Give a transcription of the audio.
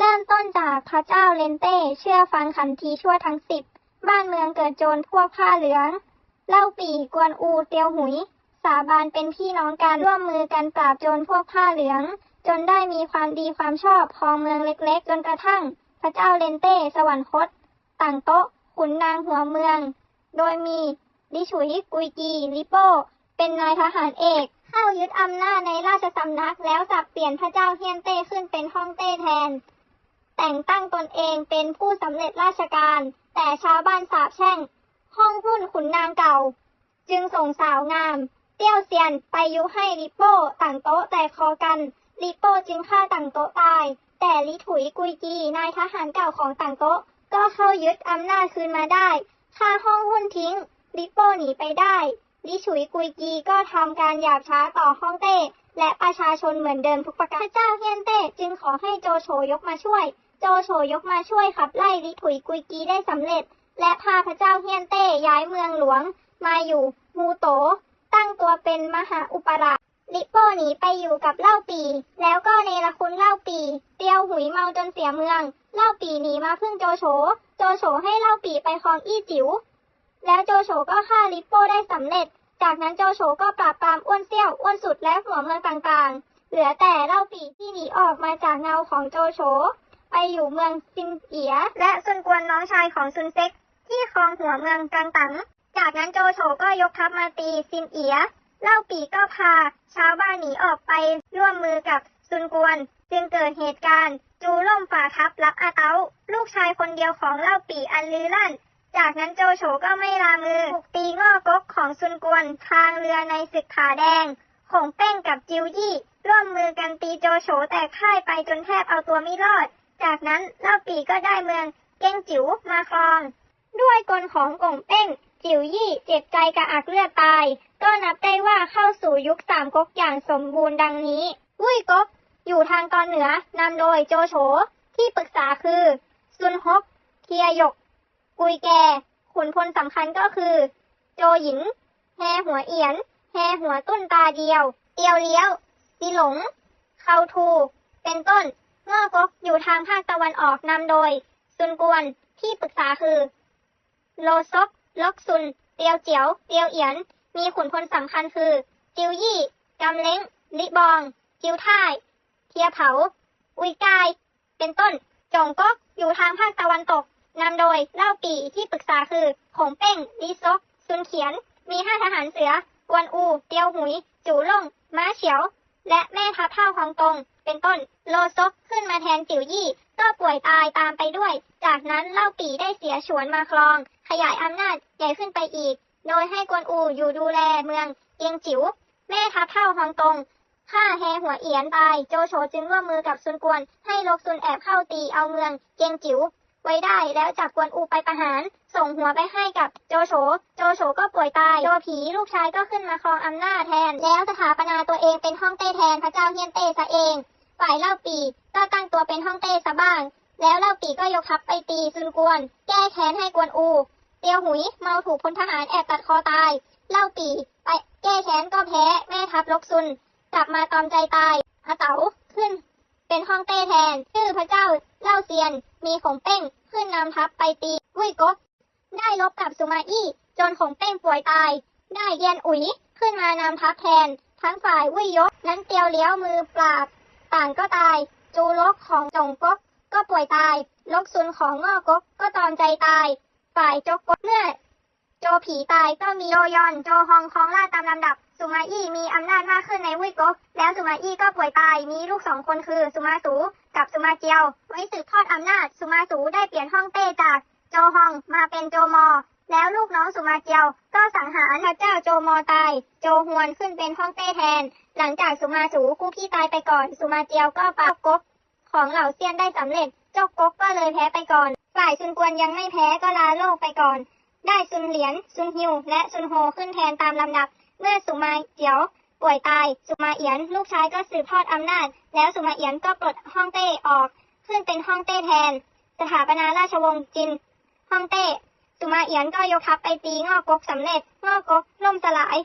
เริ่มต้นจากพระเจ้าเลนเต้เชื่อฟังขันทีชั่วทั้งสิบ บ้านเมืองเกิดโจรพวกผ้าเหลือง เล่าปีกวนอูเตียวหุย สาบานเป็นพี่น้องกันร่วมมือกันปราบโจรพวกผ้าเหลือง จนได้มีความดีความชอบพองเมืองเล็กๆ จนกระทั่ง พระเจ้าเลนเต้สวรรคต ต่างโต๊ะ ขุนนางหัวเมือง โดยมีดิฉุยกุยกีลิโป้เป็นนายทหารเอกเข้ายึดอำนาจในราชสำนักแล้วสับเปลี่ยนพระเจ้าเฮียนเต้ขึ้นเป็นฮ่องเต้แทน แต่งตั้งตนเองเป็นผู้สำเร็จราชการ แต่ชาวบ้านสาบแช่ง ห้องหุ้นขุนนางเก่า จึงส่งสาวงาม เตี้ยวเซียนไปยุให้ลิโป้ต่างโต๊ะแต่คอกันลิโป้จึงฆ่าต่างโต๊ะตาย แต่ลิถุยกุยกีนายทหารเก่าของต่างโต๊ะ ก็เข้ายึดอำนาจคืนมาได้ฆ่าห้องหุ้นทิ้งลิโป้หนีไปได้ลิฉุยกุยกีก็ทำการหยาบช้าต่อฮ่องเต้และประชาชนเหมือนเดิมทุกประการพระเจ้าเฮียนเต้จึงขอให้โจโฉยกมาช่วย โจโฉยกมาช่วยขับไล่ลิถุยกุยกีได้สำเร็จ และพาพระเจ้าเฮียนเต้ย้ายเมืองหลวง มาอยู่มูโต ตั้งตัวเป็นมหาอุปราชลิโป้หนีไปอยู่กับเล่าปี แล้วก็เนรคุณเล่าปีเตียวหุยเมาจนเสียเมือง เล่าปีหนีมาพึ่งโจโฉ โจโฉให้เล่าปีไปครองอี้จิ๋ว แล้วโจโฉก็ฆ่าลิโป้ได้สำเร็จ จากนั้นโจโฉก็ปราบปรามอ้วนเซี่ยวอ้วนสุดและหัวเมืองต่างๆ เหลือแต่เล่าปีที่หนีออกมาจากเงาของโจโฉ ไปอยู่เมืองซินเอีย และซุนกวนน้องชายของซุนเซ็ก ที่ครองหัวเมืองกังตัง จากนั้นโจโฉก็ยกทัพมาตีซินเอีย เล่าปีก็พาชาวบ้านหนีออกไปร่วมมือกับซุนกวน จึงเกิดเหตุการณ์ จูล่มฝ่าทัพรับอาเตาลูกชายคนเดียวของเล่าปีอันลือลั่นจากนั้นโจโฉก็ไม่ลามือบุกตีงอกกของซุนกวนทางเรือในศึกผาแดงขงเป้งกับจิวยี่ ร่วมมือกันตีโจโฉแตกพ่ายไปจนแทบเอาตัวไม่รอด จากนั้นเล่าปีก็ได้เมืองเก้งจิ๋วมาครอง ด้วยกลของกงเป้ง จิ๋วยี่เจ็บใจกระอักเลือดตาย ก็นับได้ว่าเข้าสู่ยุคสามก๊กอย่างสมบูรณ์ดังนี้วุ้ยก๊กอยู่ทางตอนเหนือนำโดยโจโฉที่ปรึกษาคือ ซุนฮก เทียหยก กุยแก ขุนพลสำคัญก็คือ โจหยินแฮหัวเอียนแฮหัวตุ้นตาเดียว เตียวเลี้ยวตีหลง เขาทู เป็นต้นง่อก๊ก อยู่ทางภาคตะวันออกนำโดย ซุนกวน ที่ปรึกษาคือ โลซกล็อกซุน เตียวเจียว เตียวเอียน มีขุนพลสำคัญคือ จิวยี่กำเล้ง ลิบอง จิวท่าย เทียเผา อุยกาย เป็นต้น จงก๊กอยู่ทางภาคตะวันตกนำโดยเล่าปีที่ปรึกษาคือขงเป้งลีซกซุนเขียน มีห้าทหารเสือ กวนอู เตียวหุย จูล่ง ม้าเฉียว และแม่ทัพเท่าฮองกงเป็นต้น โลซกขึ้นมาแทนจิ๋วยี่ ก็ป่วยตายตามไปด้วย จากนั้นเล่าปีได้เสียฉวนมาครอง ขยายอำนาจใหญ่ขึ้นไปอีก โดยให้กวนอูอยู่ดูแลเมืองเกียงจิ๋ว แม่ทัพเท่าฮองกงฆ่าแฮหัวเอียนตาย โจโฉจึงร่วมมือกับซุนกวน ให้ลกซุนแอบเข้าตีเอาเมืองเกียงจิ๋ว ไว้ได้แล้วจับกวนอูไปประหาร ส่งหัวไปให้กับโจโฉ โจโฉก็ป่วยตาย โจผีลูกชายก็ขึ้นมาครองอำนาจแทน แล้วสถาปนาตัวเองเป็นฮ่องเต้แทนพระเจ้าเฮียนเต้ซะเอง ฝ่ายเล่าปีก็ตั้งตัวเป็นฮ่องเต้ซะบ้าง แล้วเล่าปีก็ยกทัพไปตีซุนกวน แก้แค้นให้กวนอู เตียวหุยเมาถูกพลทหารแอบตัดคอตาย เล่าปีไปแก้แค้นก็แพ้แม่ทัพลกซุนกลับมาตอมใจตายอาเต๋าขึ้น เป็นฮ่องเต้แทน ชื่อพระเจ้าเล่าเซียน มีของเป้งขึ้นนำทัพไปตีวุ้ยก๊กได้ลบกับสุมาอี้จนของเป้งป่วยตาย ได้เยียนอุ๋ยขึ้นมานำทัพแทน ทั้งฝ่ายวุ้ยยกนั้นเตียวเลี้ยวมือปราบ ต่างก็ตาย จูลกของจงก๊กก็ป่วยตาย ลกซุนของง่อก๊กก็ตอมใจตาย ฝ่ายจกก๊กเมื่อโจผีตายก็มีโยยอน โจฮองคลองราตามลำดับ สุมาอี้มีอำนาจมากขึ้นในวุ้ยก๊กแล้วสุมาอี้ก็ป่วยตายมีลูกสองคนคือสุมาสูกับสุมาเจียว ไว้สืบทอดอำนาจสุมาสูได้เปลี่ยนฮ่องเต้จากโจฮองมาเป็นโจมอ แล้วลูกน้องสุมาเจียว ก็สังหารพระเจ้าโจมอตาย โจฮวนขึ้นเป็นฮ่องเต้แทน หลังจากสุมาสูคู่พี่ตายไปก่อนสุมาเจียวก็ปราบก๊กของเหล่าเซียนได้สำเร็จเจ้าก๊กก็เลยแพ้ไปก่อน ฝ่ายซุนกวนยังไม่แพ้ก็ลาโลกไปก่อน ได้ซุนเหลียนซุนฮิวและซุนโฮขึ้นแทนตามลำดับ เมื่อสุมาเจียวป่วยตาย สุมาเอียน ลูกชายก็สืบทอดอำนาจ แล้วสุมาเอียนก็ปลดฮ่องเต้ออก ขึ้นเป็นฮ่องเต้แทน สถาปนาราชวงศ์จินฮ่องเต้ สุมาเอียนก็ยกทัพไปตีงอกกสำเร็จง่อกกล่มสลาย